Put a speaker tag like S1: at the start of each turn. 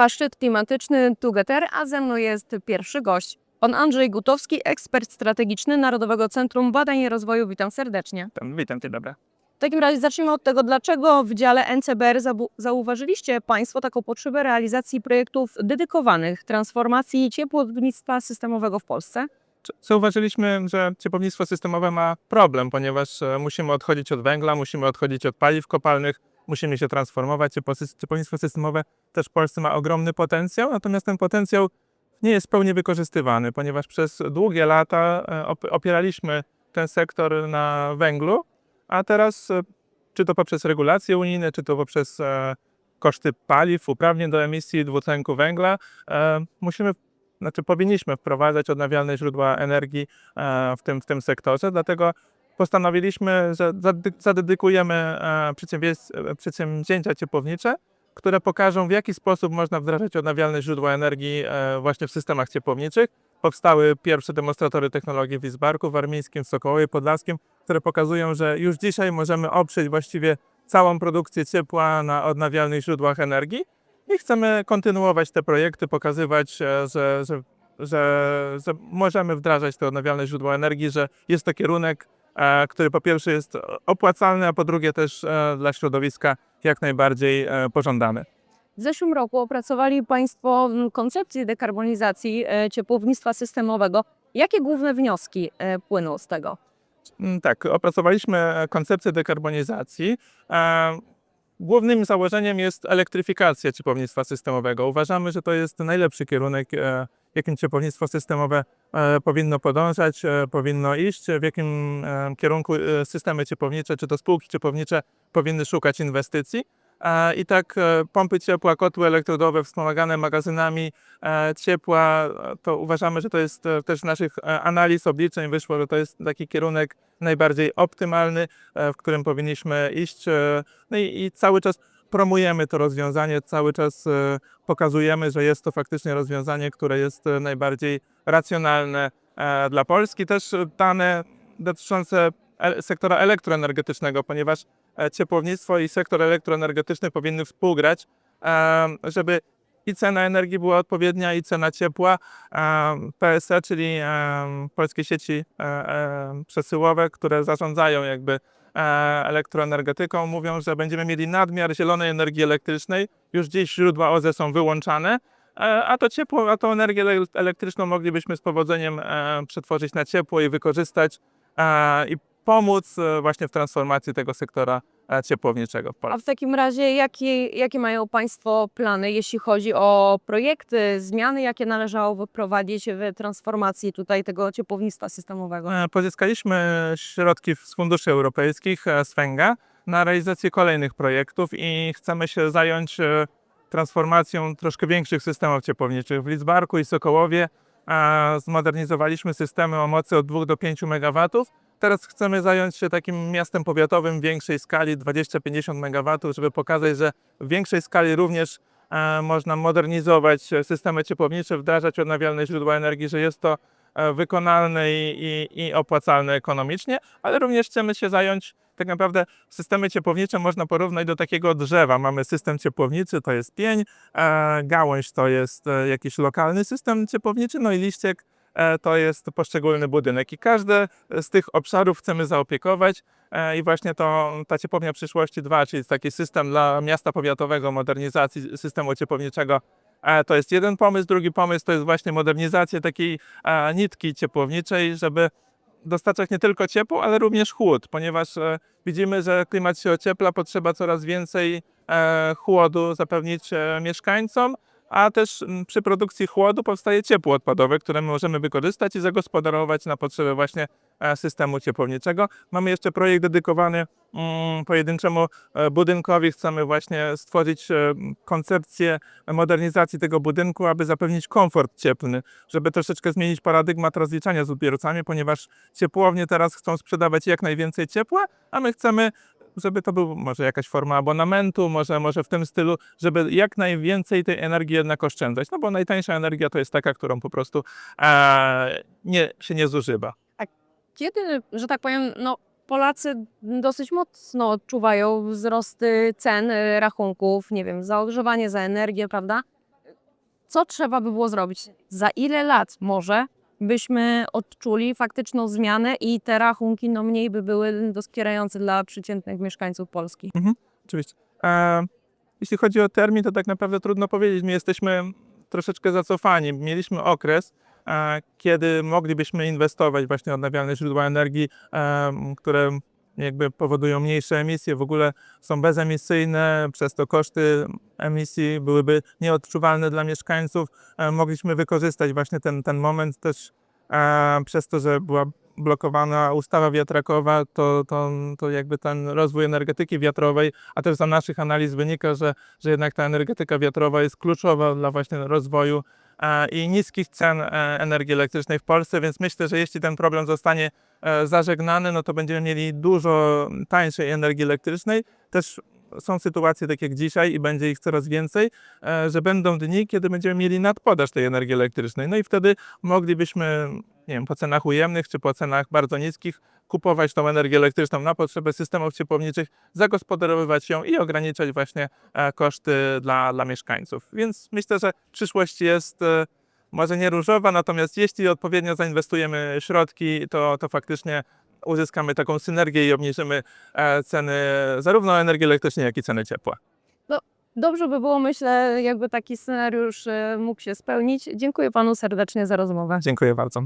S1: trwa szczyt klimatyczny Together, a ze mną jest pierwszy gość. Pan Andrzej Gutowski, ekspert strategiczny Narodowego Centrum Badań i Rozwoju. Witam serdecznie.
S2: Witam, witam cię, dobra.
S1: W takim razie zacznijmy od tego, dlaczego w dziale NCBR zauważyliście Państwo taką potrzebę realizacji projektów dedykowanych transformacji ciepłownictwa systemowego w Polsce?
S2: Zauważyliśmy, że ciepłownictwo systemowe ma problem, ponieważ e, musimy odchodzić od węgla, musimy odchodzić od paliw kopalnych, musimy się transformować. Ciepło- Ciepłownictwo systemowe też w Polsce ma ogromny potencjał, natomiast ten potencjał nie jest pełnie wykorzystywany, ponieważ przez długie lata e, op- opieraliśmy ten sektor na węglu, a teraz e, czy to poprzez regulacje unijne, czy to poprzez e, koszty paliw, uprawnień do emisji dwutlenku węgla, musimy znaczy powinniśmy wprowadzać odnawialne źródła energii w tym, w tym sektorze, dlatego postanowiliśmy, że zadedykujemy e, e, przedsięwzięcia ciepłownicze, które pokażą w jaki sposób można wdrażać odnawialne źródła energii e, właśnie w systemach ciepłowniczych. Powstały pierwsze demonstratory technologii w Izbarku, w Armińskim, w Sokołowie Podlaskim, które pokazują, że już dzisiaj możemy oprzeć właściwie całą produkcję ciepła na odnawialnych źródłach energii i chcemy kontynuować te projekty, pokazywać, że, że, że, że możemy wdrażać te odnawialne źródła energii, że jest to kierunek, który po pierwsze jest opłacalny, a po drugie też e, dla środowiska jak najbardziej e, pożądany.
S1: W zeszłym roku opracowali Państwo mm, koncepcję dekarbonizacji e, ciepłownictwa systemowego. Jakie główne wnioski e, płyną z tego?
S2: Mm, Tak, opracowaliśmy koncepcję dekarbonizacji. E, Głównym założeniem jest elektryfikacja ciepłownictwa systemowego. Uważamy, że to jest najlepszy kierunek, e, jakim ciepłownictwo systemowe e, powinno podążać, e, powinno iść, w jakim e, kierunku systemy ciepłownicze czy to spółki ciepłownicze powinny szukać inwestycji. I tak pompy ciepła, kotły elektrodowe wspomagane magazynami ciepła, to uważamy, że to jest też z naszych analiz, obliczeń wyszło, że to jest taki kierunek najbardziej optymalny, w którym powinniśmy iść. No i, i cały czas promujemy to rozwiązanie, cały czas e, pokazujemy, że jest to faktycznie rozwiązanie, które jest e, najbardziej racjonalne e, dla Polski. Też dane dotyczące sektora elektroenergetycznego, ponieważ ciepłownictwo i sektor elektroenergetyczny powinny współgrać, żeby i cena energii była odpowiednia, i cena ciepła. PSE, czyli polskie sieci przesyłowe, które zarządzają jakby elektroenergetyką, mówią, że będziemy mieli nadmiar zielonej energii elektrycznej. Już dziś źródła OZE są wyłączane, e, a to ciepło, a tą energię ele- elektryczną moglibyśmy z powodzeniem e, przetworzyć na ciepło i wykorzystać e, i pomóc e, właśnie w transformacji tego sektora e, ciepłowniczego w Polsce.
S1: A w takim razie jakie, jakie mają Państwo plany, jeśli chodzi o projekty, zmiany, jakie należało wprowadzić w transformacji tutaj tego ciepłownictwa systemowego?
S2: E, Pozyskaliśmy środki z funduszy europejskich, z FENGA, na realizację kolejnych projektów i chcemy się zająć transformacją troszkę większych systemów ciepłowniczych. W Lidzbarku i Sokołowie zmodernizowaliśmy systemy o mocy od 2 do 5 MW. Teraz chcemy zająć się takim miastem powiatowym większej skali, 20-50 MW, żeby pokazać, że w większej skali również e, można modernizować systemy ciepłownicze, wdrażać odnawialne źródła energii, że jest to e, wykonalne i, i, i opłacalne ekonomicznie, ale również chcemy się zająć tak naprawdę systemy ciepłownicze można porównać do takiego drzewa. Mamy system ciepłowniczy, to jest pień, e, gałąź to jest jakiś lokalny system ciepłowniczy, no i liściek to jest poszczególny budynek. I każdy z tych obszarów chcemy zaopiekować e, i właśnie to ta ciepłownia przyszłości 2, czyli taki system dla miasta powiatowego, modernizacji systemu ciepłowniczego E, To jest jeden pomysł. Drugi pomysł to jest właśnie modernizacja takiej e, nitki ciepłowniczej, żeby dostarczać nie tylko ciepło, ale również chłód, ponieważ e, widzimy, że klimat się ociepla, potrzeba coraz więcej e, chłodu zapewnić e, mieszkańcom, a też przy produkcji chłodu powstaje ciepło odpadowe, które my możemy wykorzystać i zagospodarować na potrzeby właśnie e, systemu ciepłowniczego. Mamy jeszcze projekt dedykowany mm, pojedynczemu e, budynkowi. Chcemy właśnie stworzyć e, koncepcję modernizacji tego budynku, aby zapewnić komfort cieplny, żeby troszeczkę zmienić paradygmat rozliczania z odbiorcami, ponieważ ciepłownie teraz chcą sprzedawać jak najwięcej ciepła, a my chcemy żeby to był może jakaś forma abonamentu, może, może w tym stylu, żeby jak najwięcej tej energii jednak oszczędzać. No bo najtańsza energia to jest taka, którą po prostu e, nie, się nie zużywa.
S1: Kiedy, że tak powiem, no, Polacy dosyć mocno odczuwają wzrosty cen e, rachunków, nie wiem, za ogrzewanie, za energię, prawda? Co trzeba by było zrobić? Za ile lat może byśmy odczuli faktyczną zmianę i te rachunki no, mniej by były doskwierające dla przeciętnych mieszkańców Polski?
S2: Oczywiście. E, jeśli chodzi o termin, to tak naprawdę trudno powiedzieć. My jesteśmy troszeczkę zacofani. Mieliśmy okres, e, kiedy moglibyśmy inwestować właśnie w odnawialne źródła energii, e, które jakby powodują mniejsze emisje, w ogóle są bezemisyjne, przez to koszty emisji byłyby nieodczuwalne dla mieszkańców. E, mogliśmy wykorzystać właśnie ten, ten moment też e, przez to, że była blokowana ustawa wiatrakowa, to, to, to jakby ten rozwój energetyki wiatrowej, a też za naszych analiz wynika, że, że jednak ta energetyka wiatrowa jest kluczowa dla właśnie rozwoju e, i niskich cen energii elektrycznej w Polsce, więc myślę, że jeśli ten problem zostanie zażegnany, no to będziemy mieli dużo tańszej energii elektrycznej. Też są sytuacje takie jak dzisiaj i będzie ich coraz więcej, e, że będą dni, kiedy będziemy mieli nadpodaż tej energii elektrycznej. No i wtedy moglibyśmy, nie wiem, po cenach ujemnych czy po cenach bardzo niskich kupować tą energię elektryczną na potrzeby systemów ciepłowniczych, zagospodarowywać ją i ograniczać właśnie e, koszty dla, dla mieszkańców. Więc myślę, że przyszłość jest e, może nie różowa, natomiast jeśli odpowiednio zainwestujemy środki, to, to faktycznie uzyskamy taką synergię i obniżymy e, ceny zarówno energii elektrycznej, jak i ceny ciepła.
S1: Dobrze by było, myślę, jakby taki scenariusz e, mógł się spełnić. Dziękuję panu serdecznie za rozmowę.
S2: Dziękuję bardzo.